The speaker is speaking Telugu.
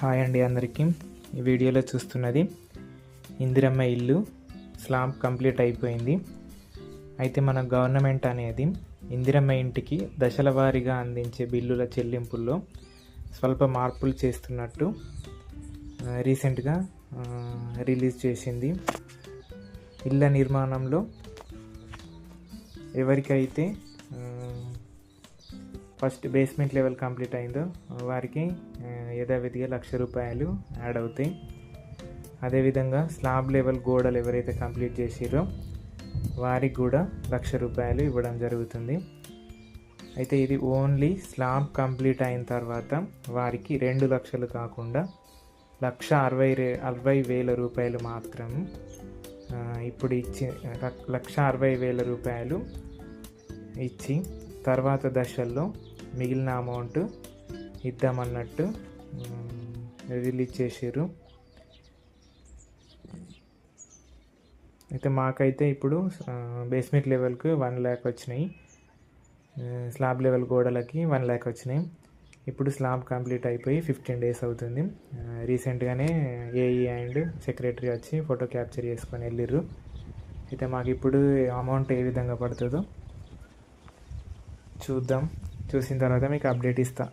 హాయ్ అండి అందరికీ. ఈ వీడియోలో చూస్తున్నది ఇందిరమ్మ ఇల్లు స్లాబ్ కంప్లీట్ అయిపోయింది. అయితే మన గవర్నమెంట్ అనేది ఇందిరమ్మ ఇంటికి దశల వారీగా అందించే బిల్లుల చెల్లింపుల్లో స్వల్ప మార్పులు చేస్తున్నట్టు రీసెంట్గా రిలీజ్ చేసింది. ఇళ్ళ నిర్మాణంలో ఎవరికైతే ఫస్ట్ బేస్మెంట్ లెవెల్ కంప్లీట్ అయిందో వారికి యథావిధిగా లక్ష రూపాయలు యాడ్ అవుతాయి. అదేవిధంగా స్లాబ్ లెవెల్ గోడలు ఎవరైతే కంప్లీట్ చేసిరో వారికి కూడా లక్ష రూపాయలు ఇవ్వడం జరుగుతుంది. అయితే ఇది ఓన్లీ స్లాబ్ కంప్లీట్ అయిన తర్వాత వారికి రెండు లక్షలు కాకుండా లక్ష అరవై రే అరవై వేల రూపాయలు మాత్రం ఇప్పుడు ఇచ్చి లక్ష అరవై వేల రూపాయలు ఇచ్చి తర్వాత దశల్లో మిగిలిన అమౌంట్ ఇద్దామన్నట్టు రిలీజ్ చేసారు అయితే మాకైతే ఇప్పుడు బేస్మెంట్ లెవెల్కి వన్ ల్యాక్ వచ్చినాయి. స్లాబ్ లెవెల్ గోడలకి వన్ ల్యాక్ వచ్చినాయి. ఇప్పుడు స్లాబ్ కంప్లీట్ అయిపోయి ఫిఫ్టీన్ డేస్ అవుతుంది. రీసెంట్గానే ఏఈ అండ్ సెక్రటరీ వచ్చి ఫోటో క్యాప్చర్ చేసుకొని వెళ్ళిర్రు. అయితే మాకు ఇప్పుడు అమౌంట్ ఏ విధంగా పడుతుందో చూద్దాం. చూసిన తర్వాత మీకు అప్డేట్ ఇస్తాను